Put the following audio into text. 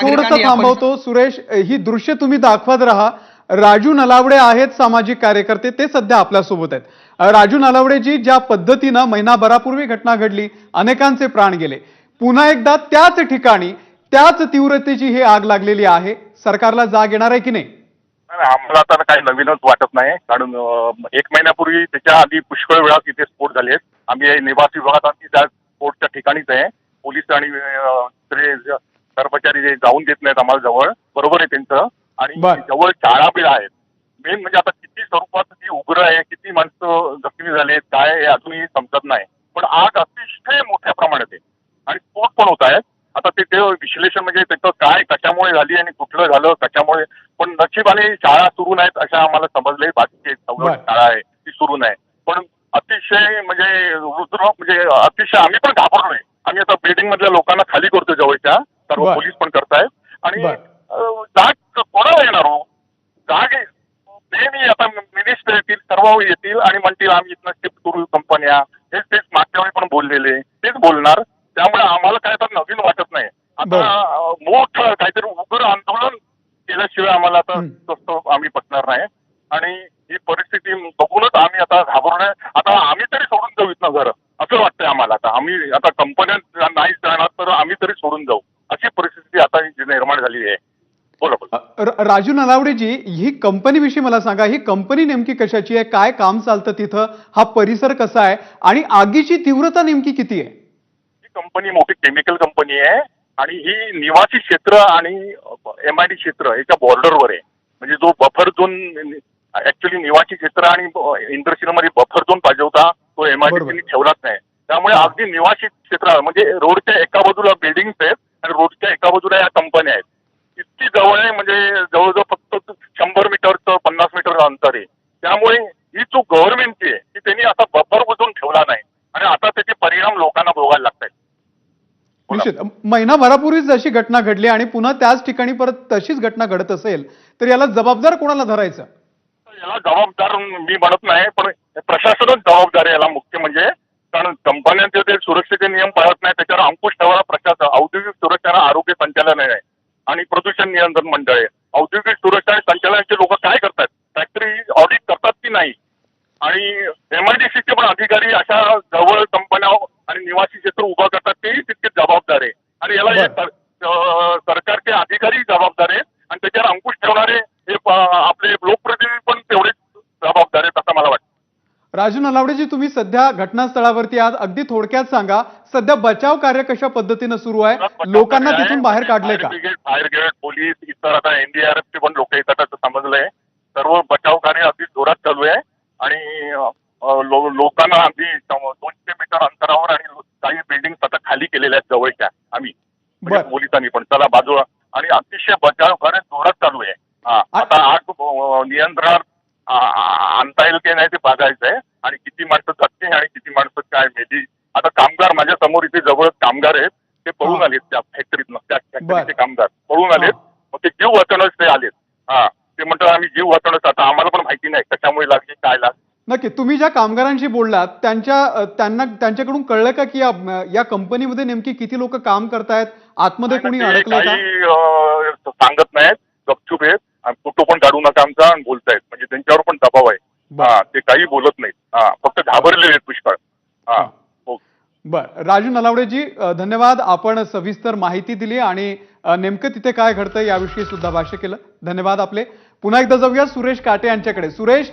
थोडस थांबवतो. सुरेश ही दृश्य तुम्ही दाखवत राहा. राजू नलावडे आहेत सामाजिक कार्यकर्ते ते सध्या आपल्यासोबत आहेत. राजू नलावडेजी ज्या पद्धतीनं महिनाभरापूर्वी घटना घडली अनेकांचे प्राण गेले. पुन्हा एकदा त्याच ठिकाणी त्याच तीव्रतेची ही आग लागलेली आहे. सरकारला जाग येणार आहे की नाही? आम्हाला आता काही नवीनच वाटत नाही. कारण एक महिन्यापूर्वी त्याच्या आधी पुष्कळ वेळा तिथे स्फोट झाले आहेत. आम्ही निवासी विभागात आम्ही त्या स्फोटच्या ठिकाणीच आहे. पोलीस आणि कर्मचारी जे जाऊन देत नाहीत आम्हाला जवळ बरोबर आहे त्यांचं. आणि बरं. जवळ शाळा बिळा आहेत. मेन म्हणजे आता किती स्वरूपात ती उग्र आहे किती माणसं जखमी झाले आहेत, काय हे अजूनही समजत नाही. पण आग अतिशय मोठ्या प्रमाणात आहे. आणि स्फोट पण होत आहेत. आता ते ते विश्लेषण म्हणजे त्याचं काय कशामुळे झाली आणि कुठलं झालं कशामुळे? पण नशिबाने शाळा सुरू नाहीत अशा आम्हाला समजले बाकीची एक सवलत बरं. शाळा आहे ती सुरू नाही. पण अतिशय म्हणजे रुद्र म्हणजे अतिशय आम्ही पण घाबरलोय आम्ही आता बिल्डिंग मधल्या लोकांना खाली करतो जवळच्या. सर्व. पोलीस पण करतायत. आणि जाग कोणाला येणार हो? जाग नेहमी आता मिनिस्टर येतील सर्व येतील आणि म्हणतील आम्ही इथनं शिफ्ट करू कंपन्या हेच तेच मागच्या वेळी पण बोललेले. तेच बोलणार. त्यामुळे आम्हाला काय तर नवीन वाटत नाही. आता मोठं काहीतरी उग्र आंदोलन केल्याशिवाय आम्हाला आता. तसं आम्ही पटणार नाही. आणि ही परिस्थिती बघूनच आम्ही आता घाबरलोय आता आम्ही तरी सोडून जाऊ इथनं घर. असं वाटतंय आम्हाला. आता आम्ही आता कंपन्या नाही जाणार तर आम्ही तरी सोडून जाऊ अशी परिस्थिती आता जी निर्माण झाली आहे. बोला बोला. राजू नलावडेजी ही कंपनीविषयी मला सांगा ही कंपनी नेमकी कशाची आहे काय काम चालतं तिथं हा परिसर कसा आहे आणि आगीची तीव्रता नेमकी किती आहे? ही कंपनी मोठी केमिकल कंपनी आहे आणि ही निवासी क्षेत्र आणि एम आय डी क्षेत्र याच्या बॉर्डरवर आहे. म्हणजे जो बफर झोन ऍक्च्युली निवासी क्षेत्र आणि इंडस्ट्री मध्ये बफर झोन पाहिजे होता तो एम आय. डी ठेवलाच नाही. त्यामुळे अगदी निवासी क्षेत्र म्हणजे रोडच्या एका बाजूला बिल्डिंग आहेत आणि रोडच्या एका बाजूला या कंपन्या आहेत इतकी जवळ आहे म्हणजे जवळजवळ फक्त शंभर मीटरचं पन्नास मीटर अंतर आहे त्यामुळे ही जो गव्हर्नमेंटची आहे ती त्यांनी आता बफर बुजून ठेवला नाही आणि आता त्याचे परिणाम लोकांना भोगायला लागत आहेत बोला. निश्चित. महिनाभरापूर्वीच जशी घटना घडली आणि पुन्हा त्याच ठिकाणी परत तशीच घटना घडत असेल तर याला जबाबदार कोणाला धरायचं? याला जबाबदार मी म्हणत नाही पण प्रशासनच जबाबदार आहे याला मुख्य म्हणजे. कारण कंपन्यांचे ते सुरक्षेचे नियम पाळत नाही त्याच्यावर अंकुश ठेवायला प्रशासन औद्योगिक सुरक्षा आरोग्य संचालनालय आहे. आणि प्रदूषण नियंत्रण मंडळ आहे. औद्योगिक सुरक्षा आणि संचालनाचे लोक काय करतात? फॅक्टरी ऑडिट करतात की नाही? आणि एमआयडीसीचे पण अधिकारी अशा जवळ कंपन्या आणि निवासी क्षेत्र उभं करतात तेही तितकेच जबाबदार आहे. आणि याला सरकारचे अधिकारी जबाबदार आहेत आणि त्याच्यावर अंकुश ठेवणारे हे आपले लोकप्रतिनिधी पण तेवढेच जबाबदार आहेत असं मला वाटतं. राजू नलावडेजी तुम्ही सध्या घटनास्थळावरती आज अगदी थोडक्यात सांगा सध्या बचाव कार्य कशा पद्धतीनं सुरू आहे? लोकांना तिथून बाहेर काढले का? Fire brigade fire brigade police इतर आता एनडीआरएफचे पण लोक येतात असं समजलंय. सर्व बचाव कार्य अगदी जोरात चालू आहे आणि अं, लो- लोकांना अगदी सम- दोनशे मीटर अंतरावर आणि लो- काही बिल्डिंग आता खाली जवळच्या आम्ही. म्हणजे. पोलिसांनी पण. चला बाजूला. आणि अतिशय बचाव कार्य जोरात चालू आहे. आता आग नियंत्रणात आणता येईल की नाही ते बघायचं आहे. आणि किती माणसं जगते आणि किती माणसं काय मेली आता कामगार माझ्यासमोर इथे जवळ कामगार आहेत. ते पळून. आलेत त्या फॅक्टरीतनं त्या फॅक्टरीचे. कामगार. पळून आलेत. मग ते जीव वाचवणच ते आलेत. हा. ते म्हणतात आम्ही जीव वाचवणच आता आम्हाला पण माहिती नाही. कशामुळे लागली काय लागली? नक्की तुम्ही ज्या कामगारांशी बोललात त्यांच्या त्यांना त्यांच्याकडून कळलं का की या- या कंपनीमध्ये नेमकी किती लोक काम करतायत? आतमध्ये कोणी ते अडकलंय का? काही अं, सांगत नाहीत. गपचूप आहेत. आणि फोटो पण काढू नका आमचा आणि बोलतायत. म्हणजे त्यांच्यावर पण दबाव आहे. हा ते काही बोलत नाहीत. हा फक्त घाबरलेले आहेत पुष्कळ हा हो. बर. राजू नलावडेजी धन्यवाद. आपण सविस्तर माहिती दिली आणि नेमकं तिथे काय घडतंय याविषयी सुद्धा भाष्य केलं. धन्यवाद आपले. पुन्हा एकदा जाऊया सुरेश काटे यांच्याकडे. सुरेश